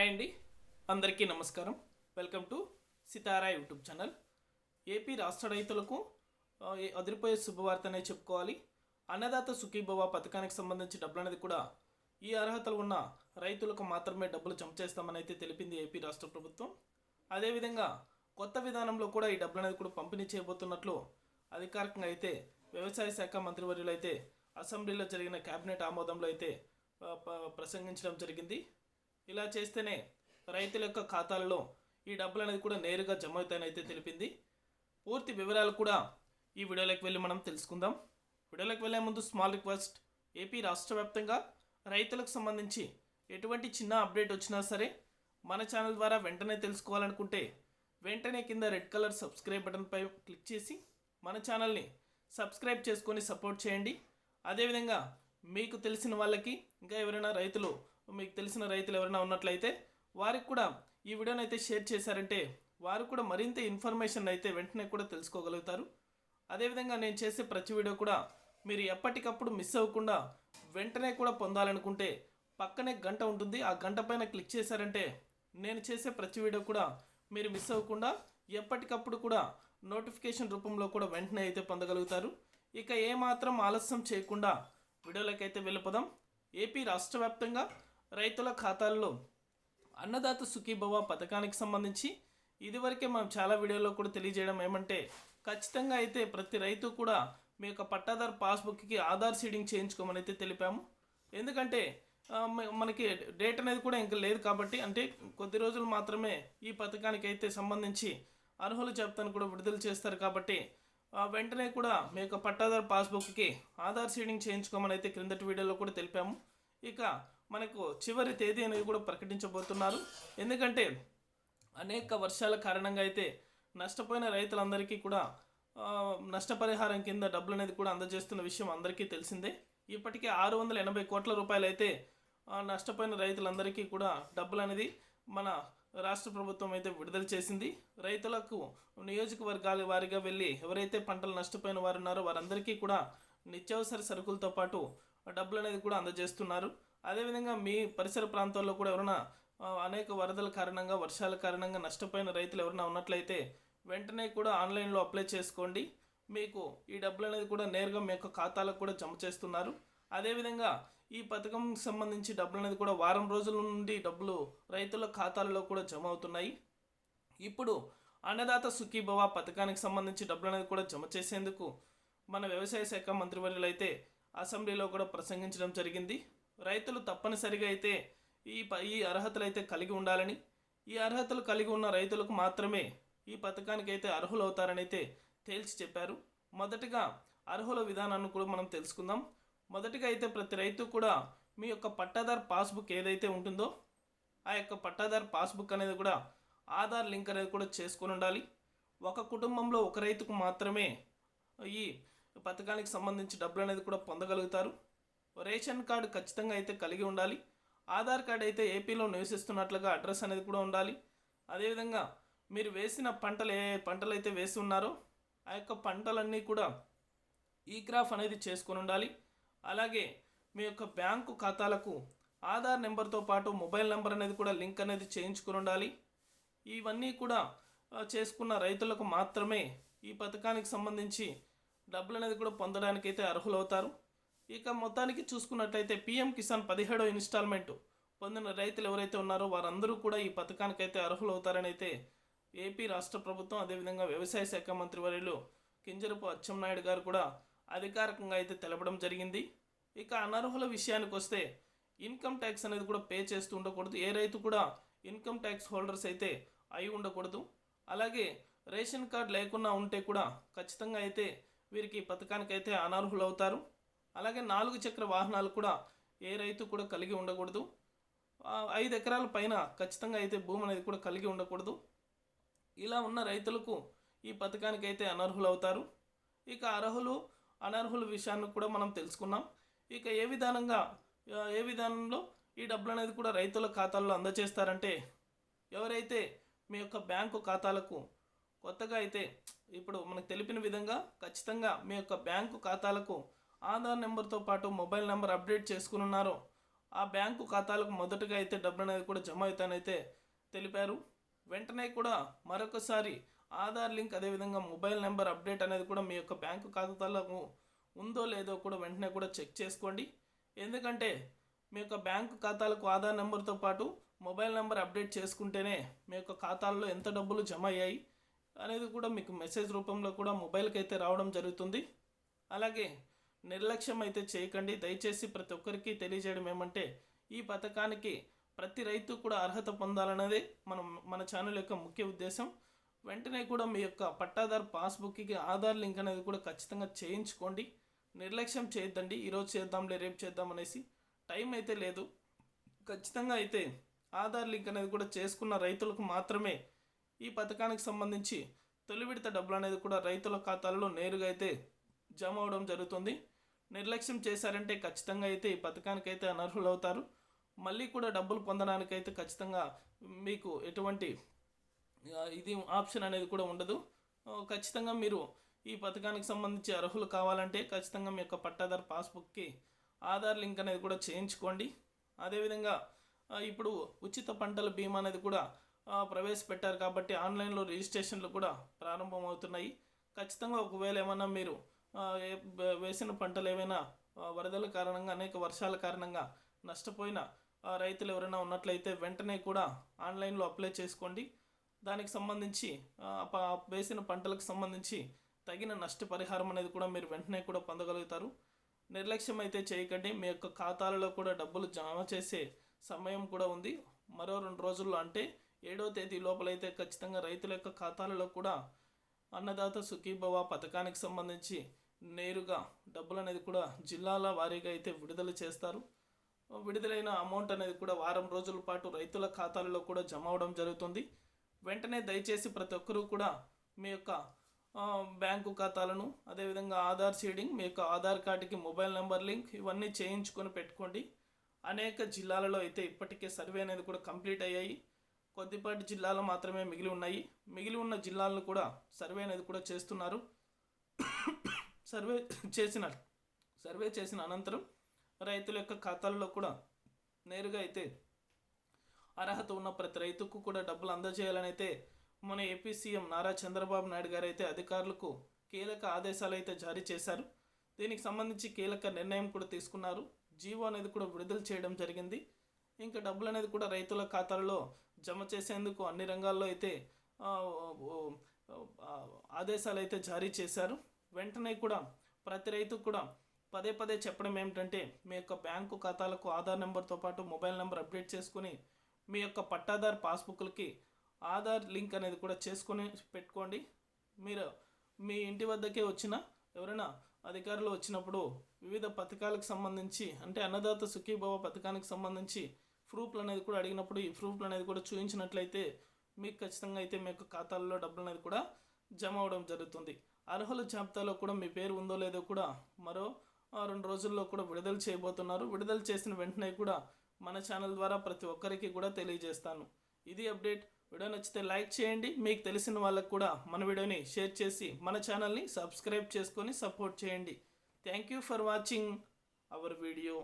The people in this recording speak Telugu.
హాయ్ అండి. అందరికీ నమస్కారం. Welcome to Sitara YouTube channel. AP రాష్ట్ర రైతులకు అదిరిపోయే శుభవార్తనే చెప్పుకోవాలి. అన్నదాత సుఖీభవ పథకానికి సంబంధించి డబ్బులు అనేది కూడా ఈ అర్హతలు ఉన్న రైతులకు మాత్రమే డబ్బులు జమ చేస్తామని అయితే తెలిపింది ఏపీ రాష్ట్ర ప్రభుత్వం. అదేవిధంగా కొత్త విధానంలో కూడా ఈ డబ్బులు అనేది కూడా పంపిణీ చేయబోతున్నట్లు అధికారికంగా అయితే వ్యవసాయ శాఖ మంత్రివర్యులు అయితే అసెంబ్లీలో జరిగిన కేబినెట్ ఆమోదంలో అయితే ప్రసంగించడం జరిగింది. ఇలా చేస్తేనే రైతుల యొక్క ఖాతాలలో ఈ డబ్బులు అనేది కూడా నేరుగా జమ అవుతాయని అయితే తెలిపింది. పూర్తి వివరాలు కూడా ఈ వీడియోలోకి వెళ్ళి మనం తెలుసుకుందాం. వీడియోలోకి వెళ్ళే ముందు స్మాల్ రిక్వెస్ట్ ఏపీ రాష్ట్ర వ్యాప్తంగా రైతులకు సంబంధించి ఎటువంటి చిన్న అప్డేట్ వచ్చినా సరే మన ఛానల్ ద్వారా వెంటనే తెలుసుకోవాలనుకుంటే వెంటనే కింద రెడ్ కలర్ సబ్స్క్రైబ్ బటన్పై క్లిక్ చేసి మన ఛానల్ని సబ్స్క్రైబ్ చేసుకొని సపోర్ట్ చేయండి. అదేవిధంగా మీకు తెలిసిన వాళ్ళకి ఇంకా ఎవరైనా రైతులు మీకు తెలిసిన రైతులు ఎవరైనా ఉన్నట్లయితే వారికి కూడా ఈ వీడియోని అయితే షేర్ చేశారంటే వారు కూడా మరింత ఇన్ఫర్మేషన్ అయితే వెంటనే కూడా తెలుసుకోగలుగుతారు. అదేవిధంగా నేను చేసే ప్రతి వీడియో కూడా మీరు ఎప్పటికప్పుడు మిస్ అవ్వకుండా వెంటనే కూడా పొందాలనుకుంటే పక్కనే గంట ఉంటుంది. ఆ గంట పైన క్లిక్ చేశారంటే నేను చేసే ప్రతి వీడియో కూడా మీరు మిస్ అవ్వకుండా ఎప్పటికప్పుడు కూడా నోటిఫికేషన్ రూపంలో కూడా వెంటనే అయితే పొందగలుగుతారు. ఇక ఏమాత్రం ఆలస్యం చేయకుండా వీడియోలోకి అయితే వెళ్ళిపోదాం. ఏపీ రాష్ట్ర వ్యాప్తంగా రైతుల ఖాతాల్లో అన్నదాత సుఖీభవ పథకానికి సంబంధించి ఇదివరకే మనం చాలా వీడియోలో కూడా తెలియజేయడం ఏమంటే ఖచ్చితంగా అయితే ప్రతి రైతు కూడా మీ యొక్క పట్టాదారు పాస్బుక్కి ఆధార్ సీడింగ్ చేయించుకోమని అయితే తెలిపాము. ఎందుకంటే మనకి డేట్ అనేది కూడా ఇంకా లేదు కాబట్టి అంటే కొద్ది రోజులు మాత్రమే ఈ పథకానికి అయితే సంబంధించి అర్హుల జాబితాను కూడా విడుదల చేస్తారు కాబట్టి వెంటనే కూడా మీ యొక్క పట్టాదారు పాస్బుక్కి ఆధార్ సీడింగ్ చేయించుకోమని అయితే క్రిందటి వీడియోలో కూడా తెలిపాము. ఇక మనకు చివరి తేదీ అనేది కూడా ప్రకటించబోతున్నారు. ఎందుకంటే అనేక వర్షాల కారణంగా అయితే నష్టపోయిన రైతులందరికీ కూడా నష్టపరిహారం కింద డబ్బులు అనేది కూడా అందజేస్తున్న విషయం అందరికీ తెలిసిందే. ఇప్పటికే ఆరు వందల ఎనభై కోట్ల రూపాయలు అయితే నష్టపోయిన రైతులందరికీ కూడా డబ్బులు అనేది మన రాష్ట్ర ప్రభుత్వం అయితే విడుదల చేసింది. రైతులకు నియోజకవర్గాల వారిగా వెళ్ళి ఎవరైతే పంటలు నష్టపోయిన వారు ఉన్నారో వారందరికీ కూడా నిత్యావసర సరుకులతో పాటు డబ్బులు అనేది కూడా అందజేస్తున్నారు. అదేవిధంగా మీ పరిసర ప్రాంతాల్లో కూడా ఎవరైనా అనేక వరదల కారణంగా వర్షాల కారణంగా నష్టపోయిన రైతులు ఎవరైనా ఉన్నట్లయితే వెంటనే కూడా ఆన్లైన్లో అప్లై చేసుకోండి. మీకు ఈ డబ్బులు అనేది కూడా నేరుగా మీ యొక్క ఖాతాలకు కూడా జమ చేస్తున్నారు. అదేవిధంగా ఈ పథకం సంబంధించి డబ్బులు అనేది కూడా వారం రోజుల నుండి డబ్బులు రైతుల ఖాతాలలో కూడా జమ అవుతున్నాయి. ఇప్పుడు అన్నదాత సుఖీభవ పథకానికి సంబంధించి డబ్బులు అనేది కూడా జమ చేసేందుకు మన వ్యవసాయ శాఖ మంత్రివర్యులు అయితే అసెంబ్లీలో కూడా ప్రసంగించడం జరిగింది. రైతులు తప్పనిసరిగా అయితే ఈ ఈ అర్హతలు అయితే కలిగి ఉండాలని ఈ అర్హతలు కలిగి ఉన్న రైతులకు మాత్రమే ఈ పథకానికి అయితే అర్హులవుతారని అయితే తేల్చి చెప్పారు. మొదటగా అర్హుల విధానాన్ని కూడా మనం తెలుసుకుందాం. మొదటిగా అయితే ప్రతి రైతు కూడా మీ యొక్క పట్టాదార్ పాస్బుక్ ఏదైతే ఉంటుందో ఆ యొక్క పట్టాదార్ పాస్బుక్ అనేది కూడా ఆధార్ లింక్ అనేది కూడా చేసుకొని ఉండాలి. ఒక కుటుంబంలో ఒక రైతుకు మాత్రమే ఈ పథకానికి సంబంధించి డబ్బులు అనేది కూడా పొందగలుగుతారు. రేషన్ కార్డు ఖచ్చితంగా అయితే కలిగి ఉండాలి. ఆధార్ కార్డు అయితే ఏపీలో నివసిస్తున్నట్లుగా అడ్రస్ అనేది కూడా ఉండాలి. అదేవిధంగా మీరు వేసిన పంటలు ఏ పంటలు అయితే వేసి ఉన్నారో ఆ యొక్క పంటలన్నీ కూడా ఈ గ్రాఫ్ అనేది చేసుకొని ఉండాలి. అలాగే మీ యొక్క బ్యాంకు ఖాతాలకు ఆధార్ నెంబర్తో పాటు మొబైల్ నెంబర్ అనేది కూడా లింక్ అనేది చేయించుకొని ఉండాలి. ఇవన్నీ కూడా చేసుకున్న రైతులకు మాత్రమే ఈ పథకానికి సంబంధించి డబ్బులు అనేది కూడా పొందడానికి అయితే అర్హులవుతారు. ఇక మొత్తానికి చూసుకున్నట్లయితే పిఎం కిసాన్ పదిహేడో ఇన్స్టాల్మెంట్ పొందిన రైతులు ఎవరైతే ఉన్నారో వారందరూ కూడా ఈ పథకానికి అయితే అర్హులవుతారని అయితే ఏపీ రాష్ట్ర ప్రభుత్వం అదేవిధంగా వ్యవసాయ శాఖ మంత్రి వర్యులు కింజరపు అచ్చెన్నాయుడు గారు కూడా అధికారికంగా అయితే తెలపడం జరిగింది. ఇక అనర్హుల విషయానికి వస్తే ఇన్కమ్ ట్యాక్స్ అనేది కూడా పే చేస్తూ ఉండకూడదు. ఏ రైతు కూడా ఇన్కమ్ ట్యాక్స్ హోల్డర్స్ అయితే అయి ఉండకూడదు. అలాగే రేషన్ కార్డు లేకుండా ఉంటే కూడా ఖచ్చితంగా అయితే వీరికి ఈ పథకానికి అయితే అనర్హులు అవుతారు అలాగే నాలుగు చక్ర వాహనాలు కూడా ఏ రైతు కూడా కలిగి ఉండకూడదు. ఐదు ఎకరాల పైన ఖచ్చితంగా అయితే భూమి అనేది కూడా కలిగి ఉండకూడదు. ఇలా ఉన్న రైతులకు ఈ పథకానికి అయితే అనర్హులు అవుతారు ఇక అర్హులు అనర్హుల విషయాన్ని కూడా మనం తెలుసుకున్నాం. ఇక ఏ విధానంగా ఏ విధానంలో ఈ డబ్బులు అనేది కూడా రైతుల ఖాతాల్లో అందజేస్తారంటే ఎవరైతే మీ యొక్క బ్యాంకు ఖాతాలకు కొత్తగా అయితే ఇప్పుడు మనకు తెలిపిన విధంగా ఖచ్చితంగా మీ యొక్క బ్యాంకు ఖాతాలకు ఆధార్ నెంబర్తో పాటు మొబైల్ నెంబర్ అప్డేట్ చేసుకుని ఉన్నారో ఆ బ్యాంకు ఖాతాలకు మొదటగా అయితే డబ్బులు అనేది కూడా జమ అవుతానైతే తెలిపారు. వెంటనే కూడా మరొకసారి ఆధార్ లింక్ అదేవిధంగా మొబైల్ నెంబర్ అప్డేట్ అనేది కూడా మీ యొక్క బ్యాంకు ఖాతాలకు ఉందో లేదో కూడా వెంటనే కూడా చెక్ చేసుకోండి. ఎందుకంటే మీ యొక్క బ్యాంకు ఖాతాలకు ఆధార్ నెంబర్తో పాటు మొబైల్ నెంబర్ అప్డేట్ చేసుకుంటేనే మీ యొక్క ఖాతాల్లో ఎంత డబ్బులు జమ అయ్యాయి అనేది కూడా మీకు మెసేజ్ రూపంలో కూడా మొబైల్కి అయితే రావడం జరుగుతుంది. అలాగే నిర్లక్ష్యం అయితే చేయకండి. దయచేసి ప్రతి ఒక్కరికి తెలియజేయడం ఏమంటే ఈ పథకానికి ప్రతి రైతు కూడా అర్హత పొందాలన్నదే మనం మన ఛానల్ యొక్క ముఖ్య ఉద్దేశం. వెంటనే కూడా మీ యొక్క పట్టాదార్ పాస్బుక్కి ఆధార్ లింక్ అనేది కూడా ఖచ్చితంగా చేయించుకోండి. నిర్లక్ష్యం చేయొద్దండి. ఈరోజు చేద్దాంలే రేపు చేద్దాం అనేసి టైం అయితే లేదు. ఖచ్చితంగా అయితే ఆధార్ లింక్ అనేది కూడా చేసుకున్న రైతులకు మాత్రమే ఈ పథకానికి సంబంధించి తొలి విడత డబ్బులు అనేది కూడా రైతుల ఖాతాల్లో నేరుగా అయితే జమ అవడం జరుగుతుంది. నిర్లక్ష్యం చేశారంటే ఖచ్చితంగా అయితే ఈ పథకానికైతే అనర్హులవుతారు. అనర్హులు అవుతారు మళ్ళీ కూడా డబ్బులు పొందడానికైతే ఖచ్చితంగా మీకు ఎటువంటి ఇది ఆప్షన్ అనేది కూడా ఉండదు. ఖచ్చితంగా మీరు ఈ పథకానికి సంబంధించి అర్హులు కావాలంటే ఖచ్చితంగా మీ యొక్క పట్టాదారు పాస్బుక్కి ఆధార్ లింక్ అనేది కూడా చేయించుకోండి. అదేవిధంగా ఇప్పుడు ఉచిత పంటల బీమా అనేది కూడా ప్రవేశపెట్టారు కాబట్టి ఆన్లైన్లో రిజిస్ట్రేషన్లు కూడా ప్రారంభమవుతున్నాయి. ఖచ్చితంగా ఒకవేళ ఏమన్నా మీరు వేసిన పంటలు ఏమైనా వరదల కారణంగా అనేక వర్షాల కారణంగా నష్టపోయిన రైతులు ఎవరైనా ఉన్నట్లయితే వెంటనే కూడా ఆన్లైన్లో అప్లై చేసుకోండి. దానికి సంబంధించి వేసిన పంటలకు సంబంధించి తగిన నష్టపరిహారం అనేది కూడా మీరు వెంటనే కూడా పొందగలుగుతారు. నిర్లక్ష్యం అయితే చేయకండి. మీ యొక్క ఖాతాలలో కూడా డబ్బులు జమ చేసే సమయం కూడా ఉంది. మరో రెండు రోజుల్లో అంటే ఏడవ తేదీ లోపలైతే ఖచ్చితంగా రైతుల యొక్క ఖాతాలలో కూడా అన్నదాత సుఖీభవ పథకానికి సంబంధించి నేరుగా డబ్బులు అనేది కూడా జిల్లాల వారీగా అయితే విడుదల చేస్తారు. విడుదలైన అమౌంట్ అనేది కూడా వారం రోజుల పాటు రైతుల ఖాతాలలో కూడా జమ అవడం జరుగుతుంది. వెంటనే దయచేసి ప్రతి ఒక్కరూ కూడా మీ యొక్క బ్యాంకు ఖాతాలను అదేవిధంగా ఆధార్ సీడింగ్ మీ యొక్క ఆధార్ కార్డుకి మొబైల్ నెంబర్ లింక్ ఇవన్నీ చేయించుకొని పెట్టుకోండి. అనేక జిల్లాలలో అయితే ఇప్పటికే సర్వే అనేది కూడా కంప్లీట్ అయ్యాయి. కొద్దిపాటి జిల్లాలో మాత్రమే మిగిలి ఉన్నాయి. మిగిలి ఉన్న జిల్లాలను కూడా సర్వే అనేది కూడా చేస్తున్నారు. సర్వే చేసిన సర్వే చేసిన అనంతరం రైతుల యొక్క ఖాతాల్లో కూడా నేరుగా అయితే అర్హత ఉన్న ప్రతి రైతుకు కూడా డబ్బులు అందజేయాలని అయితే మన ఏపీ సీఎం నారా చంద్రబాబు నాయుడు గారు అయితే అధికారులకు కీలక ఆదేశాలు అయితే జారీ చేశారు. దీనికి సంబంధించి కీలక నిర్ణయం కూడా తీసుకున్నారు. జీవో అనేది కూడా విడుదల చేయడం జరిగింది. ఇంకా డబ్బులు అనేది కూడా రైతుల ఖాతాల్లో జమ చేసేందుకు అన్ని రంగాల్లో అయితే ఆదేశాలు అయితే జారీ చేశారు. వెంటనే కూడా ప్రతి రైతు కూడా పదే పదే చెప్పడం ఏమిటంటే మీ యొక్క బ్యాంకు ఖాతాలకు ఆధార్ నెంబర్తో పాటు మొబైల్ నెంబర్ అప్డేట్ చేసుకుని మీ యొక్క పట్టాదార్ పాస్బుక్లకి ఆధార్ లింక్ అనేది కూడా చేసుకొని పెట్టుకోండి. మీరు మీ ఇంటి వద్దకే వచ్చిన ఎవరైనా అధికారులు వచ్చినప్పుడు వివిధ పథకాలకు సంబంధించి అంటే అన్నదాత సుఖీభవ పథకానికి సంబంధించి ప్రూఫ్లు అనేది కూడా అడిగినప్పుడు ఈ ప్రూఫ్లు అనేది కూడా చూపించినట్లయితే మీకు ఖచ్చితంగా అయితే మీ యొక్క ఖాతాల్లో డబ్బులు అనేది కూడా జమ అవడం జరుగుతుంది. అర్హుల జాబితాలో కూడా మీ పేరు ఉందో లేదో కూడా మరో ఆ, రెండు రోజుల్లో కూడా విడుదల చేయబోతున్నారు. విడుదల చేసిన వెంటనే కూడా మన ఛానల్ ద్వారా ప్రతి ఒక్కరికి కూడా తెలియజేస్తాను. ఇది అప్డేట్. వీడియో నచ్చితే లైక్ చేయండి. మీకు తెలిసిన వాళ్ళకు కూడా మన వీడియోని షేర్ చేసి మన ఛానల్ని సబ్స్క్రైబ్ చేసుకొని సపోర్ట్ చేయండి. Thank you for watching our video.